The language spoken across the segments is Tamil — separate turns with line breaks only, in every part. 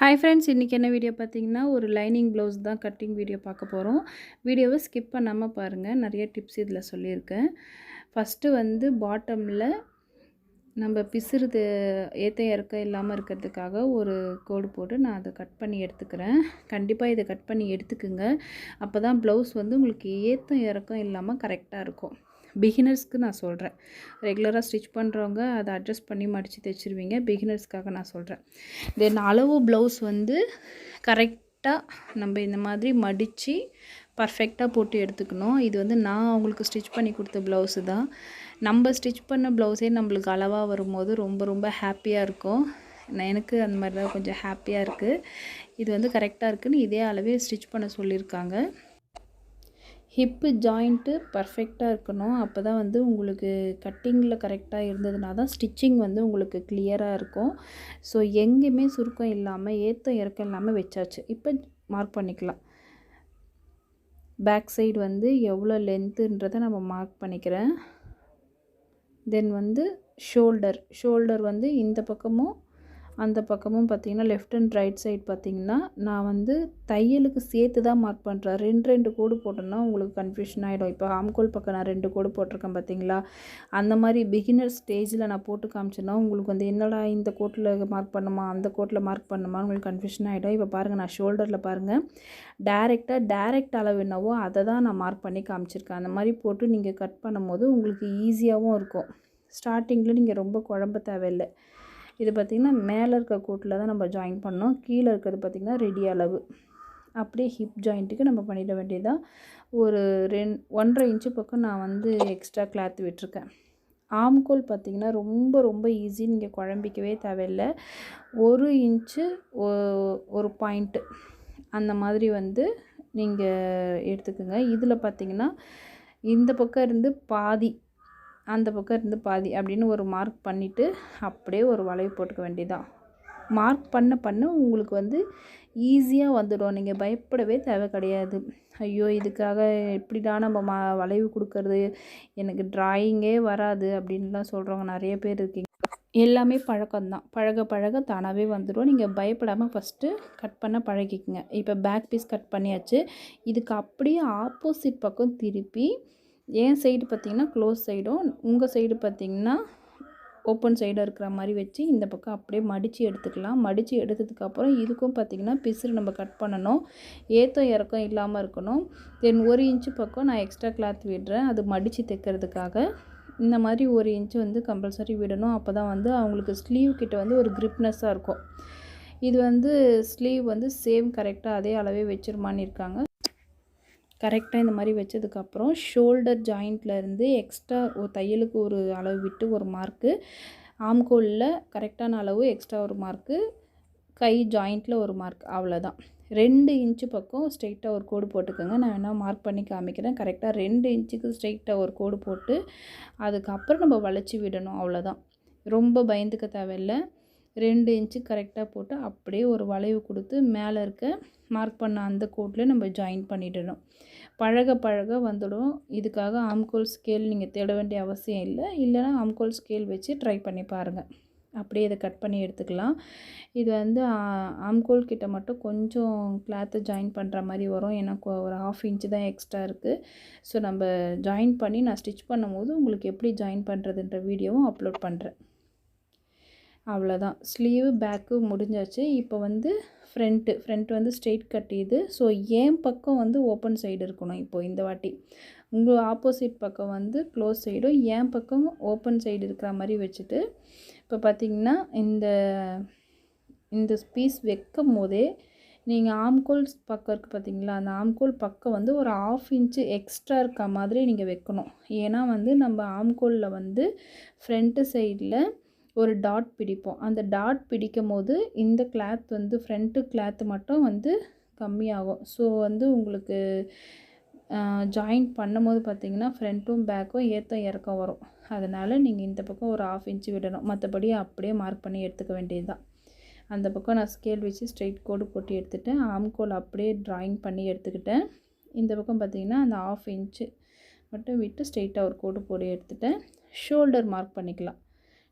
ஹாய் ஃப்ரெண்ட்ஸ் இன்றைக்கி என்ன வீடியோ பார்த்தீங்கன்னா ஒரு லைனிங் ப்ளவுஸ் தான் கட்டிங் வீடியோ பார்க்க போகிறோம் வீடியோவை ஸ்கிப் பண்ணாமல் பாருங்கள் நிறைய டிப்ஸ் இதில் சொல்லியிருக்கேன். ஃபஸ்ட்டு வந்து பாட்டமில் நம்ம பிசுறுது ஏற்ற இறக்கம் இல்லாமல் இருக்கிறதுக்காக ஒரு கோடு போட்டு நான் அதை கட் பண்ணி எடுத்துக்கிறேன். கண்டிப்பாக இதை கட் பண்ணி எடுத்துக்குங்க. அப்போ தான் ப்ளவுஸ் வந்து உங்களுக்கு ஏற்றம் இறக்கம் இல்லாமல் கரெக்டாக இருக்கும். பிகினர்ஸ்க்கு நான் சொல்கிறேன் ரெகுலராக ஸ்டிச் பண்ணுறவங்க அதை அட்ஜஸ்ட் பண்ணி மடித்து தைச்சிருவீங்க. பிகினர்ஸ்க்காக நான் சொல்கிறேன் தென் அளவு ப்ளவுஸ் வந்து கரெக்டாக நம்ம இந்த மாதிரி மடித்து பர்ஃபெக்டாக போட்டு எடுத்துக்கணும். இது வந்து நான் அவங்களுக்கு ஸ்டிச் பண்ணி கொடுத்த ப்ளவுஸு தான். நம்ம ஸ்டிச் பண்ண ப்ளவுஸே நம்மளுக்கு அளவாக வரும்போது ரொம்ப ரொம்ப ஹாப்பியாக இருக்கும். நான் எனக்கு அந்த மாதிரி தான் கொஞ்சம் ஹாப்பியாக இருக்குது இது வந்து கரெக்டாக இருக்குதுன்னு இதே அளவே ஸ்டிச் பண்ண சொல்லியிருக்காங்க. ஹிப்பு ஜாயிண்ட்டு பர்ஃபெக்டாக இருக்கணும். அப்போ தான் வந்து உங்களுக்கு கட்டிங்கில் கரெக்டாக இருந்ததுனா தான் ஸ்டிச்சிங் வந்து உங்களுக்கு கிளியராக இருக்கும். ஸோ எங்கேயுமே சுருக்கம் இல்லாமல் ஏற்றம் இறக்கம் இல்லாமல் வச்சாச்சு. இப்போ மார்க் பண்ணிக்கலாம். பேக் சைடு வந்து எவ்வளோ லென்த்துன்றதை நம்ம மார்க் பண்ணிக்கிறேன். தென் வந்து ஷோல்டர் ஷோல்டர் வந்து இந்த பக்கமும் அந்த பக்கமும் பார்த்திங்கன்னா லெஃப்ட் அண்ட் ரைட் சைட் பார்த்திங்கன்னா நான் வந்து தையலுக்கு சேர்த்து தான் மார்க் பண்ணுறேன் ரெண்டு ரெண்டு கோடு போட்டோன்னா உங்களுக்கு கன்ஃபியூஷன் ஆகிடும் இப்போ ஆம்கோல் பக்கம் நான் ரெண்டு கோடு போட்டிருக்கேன் பார்த்தீங்களா? அந்த மாதிரி பிகினர் ஸ்டேஜில் நான் போட்டு காமிச்சேன்னா உங்களுக்கு வந்து என்னடா இந்த கோட்டில் மார்க் பண்ணுமா அந்த கோட்டில் மார்க் பண்ணுமா உங்களுக்கு கன்ஃபியூஷன் ஆகிடும் இப்போ பாருங்கள் நான் ஷோல்டரில் பாருங்கள் டேரெக்டாக டேரெக்ட் அளவு என்னவோ அதை தான் நான் மார்க் பண்ணி காமிச்சிருக்கேன். அந்த மாதிரி போட்டு நீங்கள் கட் பண்ணும்போது உங்களுக்கு ஈஸியாகவும் இருக்கும். ஸ்டார்டிங்கில் நீங்கள் ரொம்ப குழம்ப தேவையில்லை. இது பார்த்திங்கன்னா மேலே இருக்க கூட்டில் தான் நம்ம ஜாயின் பண்ணோம் கீழே இருக்கிறது பார்த்திங்கன்னா ரெடி அளவு. அப்படியே ஹிப் ஜாயிண்ட்டுக்கு நம்ம பண்ணிட வேண்டியதாக ஒரு ரெண் ஒன்றரை இன்ச்சு பக்கம் நான் வந்து எக்ஸ்ட்ரா கிளாத் விட்டுருக்கேன். ஆம்கோல் பார்த்திங்கன்னா ரொம்ப ரொம்ப ஈஸி நீங்கள் குழம்பிக்கவே தேவையில்லை. ஒரு இன்ச்சு ஒரு பாயிண்ட்டு அந்த மாதிரி வந்து நீங்கள் எடுத்துக்கோங்க. இதில் பார்த்திங்கன்னா இந்த பக்கம் இருந்து பாதி அந்த பக்கம் இருந்து பாதி அப்படின்னு ஒரு மார்க் பண்ணிவிட்டு அப்படியே ஒரு வளைவு போட்டுக்க வேண்டியதான் மார்க் பண்ண பண்ண உங்களுக்கு வந்து ஈஸியாக வந்துடும். நீங்கள் பயப்படவே தேவை கிடையாது. ஐயோ இதுக்காக எப்படிடா நம்ம மா வளைவு கொடுக்கறது எனக்கு ட்ராயிங்கே வராது அப்படின்லாம் சொல்கிறவங்க நிறைய பேர் இருக்கீங்க. எல்லாமே பழக்கம்தான். பழக பழக தானாகவே வந்துடும். நீங்கள் பயப்படாமல் ஃபஸ்ட்டு கட் பண்ண பழகிக்குங்க. இப்போ பேக் பீஸ் கட் பண்ணியாச்சு. இதுக்கு அப்படியே ஆப்போசிட் பக்கம் திருப்பி என் சைடு பார்த்திங்கன்னா க்ளோஸ் சைடும் உங்கள் சைடு பார்த்திங்கன்னா ஓப்பன் சைடாக இருக்கிற மாதிரி வச்சு இந்த பக்கம் அப்படியே மடித்து எடுத்துக்கலாம். மடித்து எடுத்ததுக்கப்புறம் இதுக்கும் பார்த்திங்கன்னா பிசுறு நம்ம கட் பண்ணணும். ஏத்தம் இறக்கம் இல்லாமல் இருக்கணும். தென் ஒரு இன்ச்சு பக்கம் நான் எக்ஸ்ட்ரா கிளாத் விடுறேன். அது மடித்து தைக்கிறதுக்காக. இந்த மாதிரி ஒரு இன்ச்சு வந்து கம்பல்சரி விடணும். அப்போ தான் வந்து அவங்களுக்கு ஸ்லீவ் கிட்ட வந்து ஒரு க்ரிப்னஸ்ஸாக இருக்கும். இது வந்து ஸ்லீவ் வந்து சேம் கரெக்டாக அதே அளவே வச்சிருமான்னு இருக்காங்க. கரெக்டாக இந்த மாதிரி வச்சதுக்கப்புறம் ஷோல்டர் ஜாயிண்ட்லேருந்து எக்ஸ்ட்ரா ஒரு தையலுக்கு ஒரு அளவு விட்டு ஒரு மார்க்கு ஆம்கோலில் கரெக்டான அளவு எக்ஸ்ட்ரா ஒரு மார்க்கு கை ஜாயிண்ட்டில் ஒரு மார்க் அவ்வளோதான் ரெண்டு இன்ச்சு பக்கம் ஸ்ட்ரெயிட்டாக ஒரு கோடு போட்டுக்கோங்க. நான் வேணால் மார்க் பண்ணி காமிக்கிறேன். கரெக்டாக ரெண்டு இன்ச்சுக்கு ஸ்ட்ரெயிட்டாக ஒரு கோடு போட்டு அதுக்கப்புறம் நம்ம வளைச்சி விடணும் அவ்வளோதான் ரொம்ப பயந்துக்க தேவையில்லை. ரெண்டு இன்ச்சு கரெக்டாக போட்டு அப்படியே ஒரு வளைவு கொடுத்து மேலே இருக்க மார்க் பண்ண அந்த கோட்டில் நம்ம ஜாயின் பண்ணிடணும். பழக பழக வந்துடும். இதுக்காக ஆம்கோல் ஸ்கேல் நீங்கள் தேட வேண்டிய அவசியம் இல்லை. இல்லைனா ஆம்கோல் ஸ்கேல் வச்சு ட்ரை பண்ணி பாருங்கள் அப்படியே இதை கட் பண்ணி எடுத்துக்கலாம். இது வந்து ஆம்கோல் கிட்ட மட்டும் கொஞ்சம் கிளாத்தை ஜாயின் பண்ணுற மாதிரி வரும். ஏன்னா ஒரு ஹாஃப் இன்ச்சு தான் எக்ஸ்ட்ரா இருக்குது ஸோ நம்ம ஜாயின் பண்ணி நான் ஸ்டிச் பண்ணும்போது உங்களுக்கு எப்படி ஜாயின் பண்ணுறதுன்ற வீடியோவும் அப்லோட் பண்ணுறேன் அவ்வளோதான். ஸ்லீவு பேக்கு முடிஞ்சாச்சு. இப்போ வந்து ஃப்ரண்ட்டு ஃப்ரண்ட் வந்து ஸ்ட்ரெயிட் கட்டியது ஸோ ஏன் பக்கம் வந்து ஓப்பன் சைடு இருக்கணும் இப்போது இந்த வாட்டி? உங்கள் ஆப்போசிட் பக்கம் வந்து க்ளோஸ் சைடும் ஏன் பக்கம் ஓப்பன் சைடு இருக்கிற மாதிரி வச்சுட்டு இப்போ பார்த்திங்கன்னா இந்த இந்த பீஸ் வைக்கும் போதே நீங்கள் ஆம்கோல் பக்கம் இருக்குது பார்த்தீங்களா? அந்த ஆம்கோல் பக்கம் வந்து ஒரு ஆஃப் இன்ச்சு எக்ஸ்ட்ரா இருக்க மாதிரி நீங்கள் வைக்கணும். ஏன்னா வந்து நம்ம ஆம்கோலில் வந்து ஃப்ரண்ட்டு சைடில் ஒரு டாட் பிடிப்போம். அந்த டாட் பிடிக்கும் போது இந்த கிளாத் வந்து ஃப்ரண்ட்டு கிளாத்து மட்டும் வந்து கம்மியாகும். ஸோ வந்து உங்களுக்கு ஜாயின் பண்ணும்போது பார்த்திங்கன்னா ஃப்ரண்ட்டும் பேக்கும் ஏற்றம் இறக்கம் வரும். அதனால் நீங்கள் இந்த பக்கம் ஒரு ஆஃப் இன்ச்சு விடணும். மற்றபடி அப்படியே மார்க் பண்ணி எடுத்துக்க வேண்டியது தான் அந்த பக்கம் நான் ஸ்கேல் வச்சு ஸ்ட்ரைட் கோடு போட்டு எடுத்துகிட்டேன் ஆம்கோல் அப்படியே ட்ராயிங் பண்ணி எடுத்துக்கிட்டேன். இந்த பக்கம் பார்த்திங்கன்னா அந்த ஆஃப் இன்ச்சு மட்டும் விட்டு ஸ்ட்ரெயிட்டாக ஒரு கோடு போட்டு எடுத்துகிட்டேன் ஷோல்டர் மார்க் பண்ணிக்கலாம்.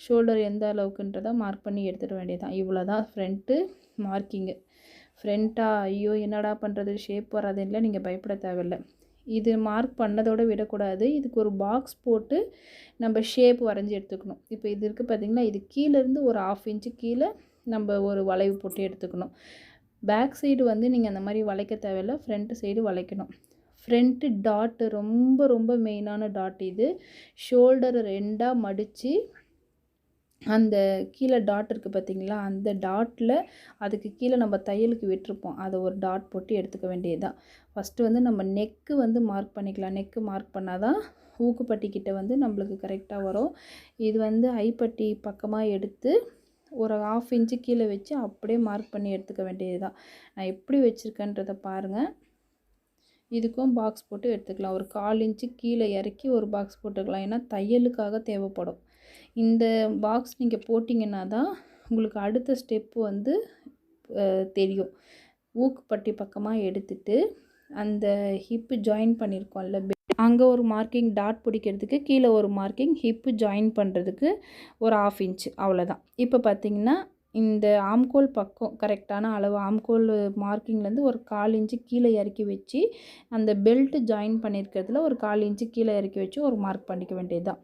ஷோல்டர் எந்த அளவுக்குன்றதை மார்க் பண்ணி எடுத்துட வேண்டியதான் இவ்வளோ தான் ஃப்ரண்ட்டு மார்க்கிங்கு ஃப்ரண்ட்டாக ஐயோ என்னடா பண்ணுறது ஷேப் வராதுன்னு நீங்கள் பயப்பட தேவையில்ல. இது மார்க் பண்ணதோடு விடக்கூடாது. இதுக்கு ஒரு பாக்ஸ் போட்டு நம்ம ஷேப் வரைஞ்சி எடுத்துக்கணும். இப்போ இது இருக்குது பார்த்திங்கன்னா இது கீழேருந்து ஒரு ஆஃப் இன்ச்சு கீழே நம்ம ஒரு வளைவு போட்டு எடுத்துக்கணும். பேக் சைடு வந்து நீங்கள் அந்த மாதிரி வளைக்க தேவையில்ல. ஃப்ரண்ட் சைடு வளைக்கணும். ஃப்ரண்ட்டு டாட்டு ரொம்ப ரொம்ப மெயினான டாட் இது. ஷோல்டரை ரெண்டாக மடித்து அந்த கீழே டாட் இருக்குது பார்த்திங்களா? அந்த டாட்டில் அதுக்கு கீழே நம்ம தையலுக்கு விட்டுருப்போம். அதை ஒரு டாட் போட்டு எடுத்துக்க வேண்டியதுதான். ஃபஸ்ட்டு வந்து நம்ம நெக்கு வந்து மார்க் பண்ணிக்கலாம். நெக்கு மார்க் பண்ணால் தான் ஊக்குப்பட்டிக்கிட்ட வந்து நம்மளுக்கு கரெக்டாக வரும். இது வந்து ஐப்பட்டி பக்கமாக எடுத்து ஒரு ஆஃப் இன்ச்சு கீழே வச்சு அப்படியே மார்க் பண்ணி எடுத்துக்க வேண்டியது தான் நான் எப்படி வச்சுருக்கேன்றதை பாருங்கள் இதுக்கும் பாக்ஸ் போட்டு எடுத்துக்கலாம். ஒரு கால் இன்ச்சு கீழே இறக்கி ஒரு பாக்ஸ் போட்டுக்கலாம். ஏன்னா தையலுக்காக தேவைப்படும். இந்த பாக்ஸ் நீங்கள் போட்டிங்கன்னா தான் உங்களுக்கு அடுத்த ஸ்டெப்பு வந்து தெரியும். ஊக்குப்பட்டி பக்கமாக எடுத்துட்டு அந்த ஹிப்பு ஜாயின் பண்ணியிருக்கோம்ல அங்கே ஒரு மார்க்கிங் டாட் பிடிக்கிறதுக்கு கீழே ஒரு மார்க்கிங் ஹிப்பு ஜாயின் பண்ணுறதுக்கு ஒரு ஆஃப் இன்ச்சு அவ்வளோதான் இப்போ பார்த்திங்கன்னா இந்த ஆம்கோல் பக்கம் கரெக்டான அளவு ஆம்கோல் மார்க்கிங்லேருந்து ஒரு கால் இன்ச்சு கீழே இறக்கி வச்சு அந்த பெல்ட்டு ஜாயின் பண்ணியிருக்கிறதுல ஒரு கால் இன்ச்சு கீழே இறக்கி வச்சு ஒரு மார்க் பண்ணிக்க வேண்டியது தான்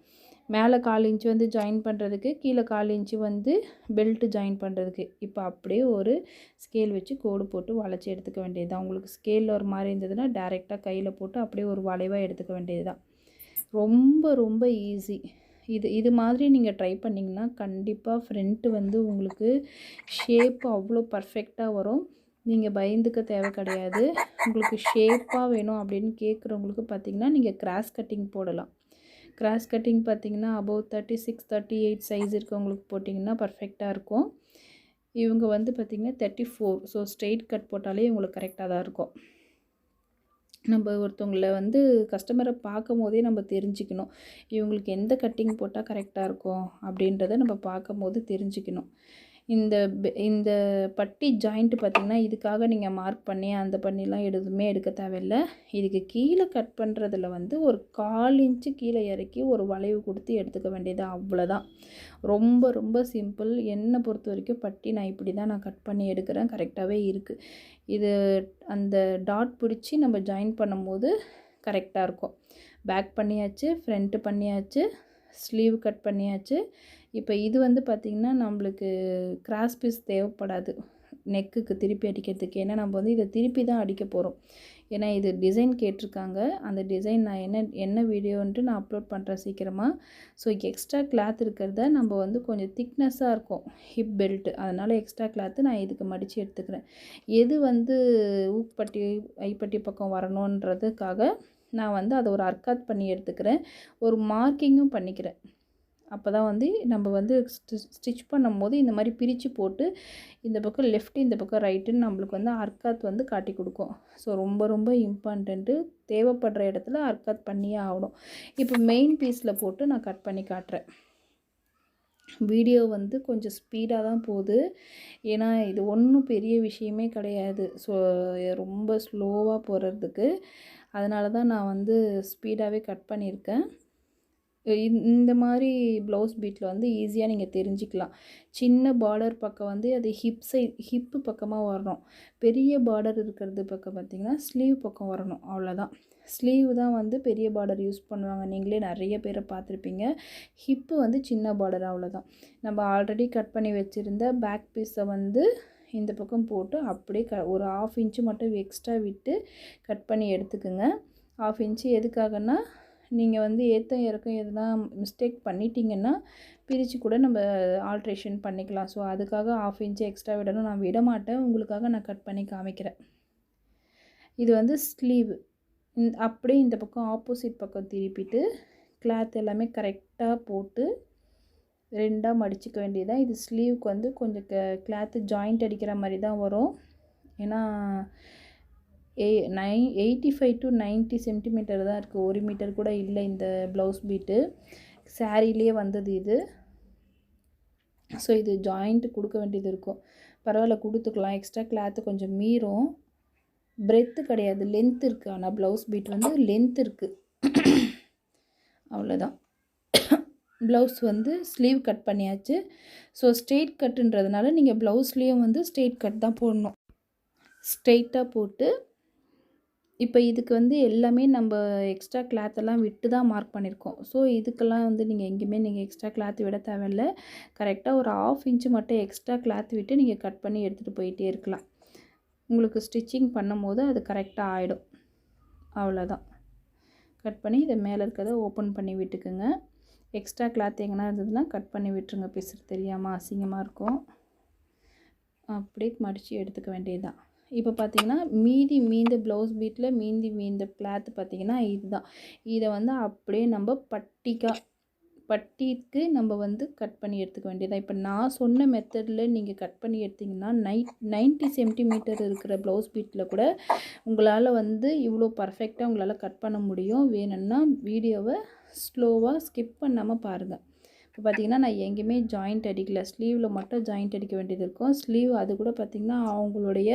மேலே கால் இன்ச்சு வந்து ஜாயின் பண்ணுறதுக்கு கீழே கால் இன்ச்சு வந்து பெல்ட்டு ஜாயின் பண்ணுறதுக்கு இப்போ அப்படியே ஒரு ஸ்கேல் வச்சு கோடு போட்டு வளைச்சி எடுத்துக்க வேண்டியது தான் உங்களுக்கு ஸ்கேலில் ஒரு மாதிரி இருந்ததுன்னா டேரெக்டாக கையில் போட்டு அப்படியே ஒரு வளைவாக எடுத்துக்க வேண்டியது தான் ரொம்ப ரொம்ப ஈஸி இது இது மாதிரி நீங்கள் ட்ரை பண்ணிங்கன்னா கண்டிப்பாக ஃப்ரண்ட்டு வந்து உங்களுக்கு ஷேப் அவ்வளோ பர்ஃபெக்டாக வரும். நீங்கள் பயந்துக்க தேவை கிடையாது. உங்களுக்கு ஷேப்பாக வேணும் அப்படின்னு கேட்குறவங்களுக்கு பார்த்திங்கன்னா நீங்கள் கிராஸ் கட்டிங் போடலாம். கிராஸ் கட்டிங் பார்த்திங்கன்னா above thirty six thirty eight size இருக்கவங்களுக்கு போட்டிங்கன்னா பர்ஃபெக்டாக இருக்கும். இவங்க வந்து பார்த்திங்கன்னா thirty four so straight cut போட்டாலே இவங்களுக்கு கரெக்டாக தான் இருக்கும். நம்ம ஒருத்தவங்கள வந்து கஸ்டமரை பார்க்கும் போதே நம்ம தெரிஞ்சுக்கணும். இவங்களுக்கு எந்த கட்டிங் போட்டால் கரெக்டாக இருக்கும் அப்படின்றத நம்ம பார்க்கும் போது தெரிஞ்சுக்கணும். இந்த இந்த பட்டி ஜாயிண்ட்டு பார்த்திங்கன்னா இதுக்காக நீங்கள் மார்க் பண்ணி அந்த பண்ணிலாம் எதுவுமே எடுக்க தேவையில்லை. இதுக்கு கீழே கட் பண்ணுறதுல வந்து ஒரு கால் இன்ச்சு கீழே இறக்கி ஒரு வளைவு கொடுத்து எடுத்துக்க வேண்டியது அவ்வளோதான் ரொம்ப ரொம்ப சிம்பிள் என்னை பொறுத்த வரைக்கும் பட்டி நான் இப்படி தான் நான் கட் பண்ணி எடுக்கிறேன். கரெக்டாகவே இருக்குது இது அந்த டாட் பிடிச்சி நம்ம ஜாயின் பண்ணும்போது கரெக்டாக இருக்கும். பேக் பண்ணியாச்சு ஃப்ரண்ட்டு பண்ணியாச்சு ஸ்லீவ் கட் பண்ணியாச்சு இப்போ இது வந்து பார்த்திங்கன்னா நம்மளுக்கு கிராஸ் பீஸ் தேவைப்படாது. நெக்குக்கு திருப்பி அடிக்கிறதுக்கு. ஏன்னா நம்ம வந்து இதை திருப்பி தான் அடிக்க போகிறோம் ஏன்னா இது டிசைன் கேட்டிருக்காங்க. அந்த டிசைன் நான் என்ன என்ன வீடியோன்ட்டு நான் அப்லோட் பண்ணுறேன் சீக்கிரமாக ஸோ எக்ஸ்ட்ரா கிளாத் இருக்கிறத நம்ம வந்து கொஞ்சம் திக்னஸ்ஸாக இருக்கும். ஹிப் பெல்ட்டு அதனால் எக்ஸ்ட்ரா கிளாத்து நான் இதுக்கு மடித்து எடுத்துக்கிறேன். எது வந்து ஊப்பட்டி ஐப்பட்டி பக்கம் வரணுன்றதுக்காக நான் வந்து அதை ஒரு அர்க்காத் பண்ணி எடுத்துக்கிறேன். ஒரு மார்க்கிங்கும் பண்ணிக்கிறேன். அப்போ தான் வந்து நம்ம வந்து ஸ்டிச் பண்ணும்போது இந்த மாதிரி பிரித்து போட்டு இந்த பக்கம் லெஃப்ட் இந்த பக்கம் ரைட்டுன்னு நம்மளுக்கு வந்து அர்க்காத் வந்து காட்டி கொடுக்கும். ஸோ ரொம்ப ரொம்ப இம்பார்ட்டண்ட்டு தேவைப்படுற இடத்துல அர்க்காத் பண்ணியே ஆகணும். இப்போ மெயின் பீஸில் போட்டு நான் கட் பண்ணி காட்டுறேன். வீடியோ வந்து கொஞ்சம் ஸ்பீடாக தான் போகுது. ஏன்னா இது ஒன்றும் பெரிய விஷயமே கிடையாது. ஸோ ரொம்ப ஸ்லோவாக போகிறதுக்கு அதனால தான் நான் வந்து ஸ்பீடாகவே கட் பண்ணியிருக்கேன். இந்த மாதிரி ப்ளவுஸ் பீட்டில் வந்து ஈஸியாக நீங்கள் தெரிஞ்சுக்கலாம். சின்ன பார்டர் பக்கம் வந்து அது ஹிப் சைட் ஹிப்பு பக்கமாக வரணும். பெரிய பார்டர் இருக்கிறது பக்கம் பார்த்திங்கன்னா ஸ்லீவ் பக்கம் வரணும் அவ்வளோதான் ஸ்லீவ் தான் வந்து பெரிய பார்டர் யூஸ் பண்ணுவாங்க. நீங்களே நிறைய பேரை பார்த்துருப்பீங்க. ஹிப்பு வந்து சின்ன பார்டர் அவ்வளோதான் நம்ம ஆல்ரெடி கட் பண்ணி வச்சுருந்த பேக் பீஸை வந்து இந்த பக்கம் போட்டு அப்படியே க ஒரு ஆஃப் இன்ச்சு மட்டும் எக்ஸ்ட்ரா விட்டு கட் பண்ணி எடுத்துக்கோங்க. ஆஃப் இன்ச்சு எதுக்காகன்னா நீங்கள் வந்து ஏற்ற இறக்கம் எதுனா மிஸ்டேக் பண்ணிட்டீங்கன்னா பிரித்து கூட நம்ம ஆல்ட்ரேஷன் பண்ணிக்கலாம். ஸோ அதுக்காக ஆஃப் இன்ச்சு எக்ஸ்ட்ரா விடணும். நான் விட மாட்டேன். உங்களுக்காக நான் கட் பண்ணி காமிக்கிறேன். இது வந்து ஸ்லீவ் அப்படியே இந்த பக்கம் ஆப்போசிட் பக்கம் திருப்பிட்டு கிளாத் எல்லாமே கரெக்டாக போட்டு ரெண்டாக மடிச்சிக்க வேண்டியதான் இது ஸ்லீவுக்கு வந்து கொஞ்சம் க கிளாத்து ஜாயிண்ட் அடிக்கிற மாதிரி தான் வரும். ஏன்னா ஏ நை eighty five to ninety centimetre தான் இருக்குது ஒரு மீட்டர் கூட இல்லை இந்த ப்ளவுஸ் பீட்டு சாரீலேயே வந்தது இது. ஸோ இது ஜாயிண்ட்டு கொடுக்க வேண்டியது இருக்கும். பரவாயில்ல கொடுத்துக்கலாம். எக்ஸ்ட்ரா கிளாத்து கொஞ்சம் மீறும். பிரெத்து கிடையாது. லென்த் இருக்குது ஆனால் ப்ளவுஸ் பீட் வந்து லென்த் இருக்குது அவ்வளோதான் ப்ளவுஸ் வந்து ஸ்லீவ் கட் பண்ணியாச்சு. ஸோ ஸ்ட்ரெயிட் கட்டுன்றதுனால நீங்கள் ப்ளவுஸ்லேயும் வந்து ஸ்ட்ரெயிட் கட் தான் போடணும். ஸ்ட்ரெயிட்டாக போட்டு இப்போ இதுக்கு வந்து எல்லாமே நம்ம எக்ஸ்ட்ரா கிளாத்தெல்லாம் விட்டு தான் மார்க் பண்ணியிருக்கோம் ஸோ இதுக்கெல்லாம் வந்து நீங்கள் எங்கேயுமே நீங்கள் எக்ஸ்ட்ரா கிளாத் விட தேவையில்ல. கரெக்டாக ஒரு ஆஃப் இன்ச்சு மட்டும் எக்ஸ்ட்ரா கிளாத் விட்டு நீங்கள் கட் பண்ணி எடுத்துகிட்டு போயிட்டே இருக்கலாம். உங்களுக்கு ஸ்டிச்சிங் பண்ணும்போது அது கரெக்டாக ஆகிடும் அவ்வளோதான் கட் பண்ணி இதை மேலே இருக்கிறத ஓப்பன் பண்ணி விட்டுக்குங்க. எக்ஸ்ட்ரா கிளாத் எங்கன்னா இருந்ததுன்னா கட் பண்ணி விட்டுருங்க. பிசுறு தெரியாமல் அசிங்கமாக இருக்கும். அப்படியே மடித்து எடுத்துக்க வேண்டியதுதான். இப்போ பார்த்தீங்கன்னா மீதி மீந்த ப்ளவுஸ் பீட்டில் மீந்தி மீந்த கிளாத் பார்த்தீங்கன்னா இதுதான். இதை வந்து அப்படியே நம்ம பட்டிக்கா பட்டிக்கு நம்ம வந்து கட் பண்ணி எடுத்துக்க வேண்டியதான் இப்போ நான் சொன்ன மெத்தடில் நீங்கள் கட் பண்ணி எடுத்திங்கன்னா நைட் நைன்ட்டி சென்டிமீட்டர் இருக்கிற ப்ளவுஸ் பீட்டில் கூட உங்களால் வந்து இவ்வளோ பர்ஃபெக்டாக உங்களால் கட் பண்ண முடியும். வேணும்னா வீடியோவை ஸ்லோவாக ஸ்கிப் பண்ணாமல் பாருங்கள் இப்போ பார்த்தீங்கன்னா நான் எங்கேயுமே ஜாயிண்ட் அடிக்கல. ஸ்லீவில் மட்டும் ஜாயிண்ட் அடிக்க வேண்டியது இருக்கும். ஸ்லீவ் அது கூட பார்த்திங்கன்னா அவங்களுடைய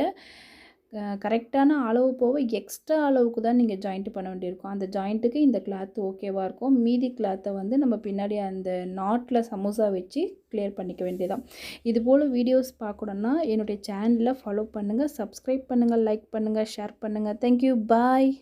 கரெக்டான அளவு போக எக்ஸ்ட்ரா அளவுக்கு தான் நீங்கள் ஜாயிண்ட் பண்ண வேண்டியிருக்கும். அந்த ஜாயிண்ட்டுக்கு இந்த கிளாத் ஓகேவாக இருக்கும். மீதி கிளாத்தை வந்து நம்ம பின்னாடி அந்த நாட்டில் சமோசா வச்சு கிளியர் பண்ணிக்க வேண்டியதான் இது போல் வீடியோஸ் பார்க்கணுன்னா என்னுடைய சேனலில் ஃபாலோ பண்ணுங்கள் சப்ஸ்கிரைப் பண்ணுங்கள் லைக் பண்ணுங்கள் ஷேர் பண்ணுங்கள் தேங்க்யூ பாய்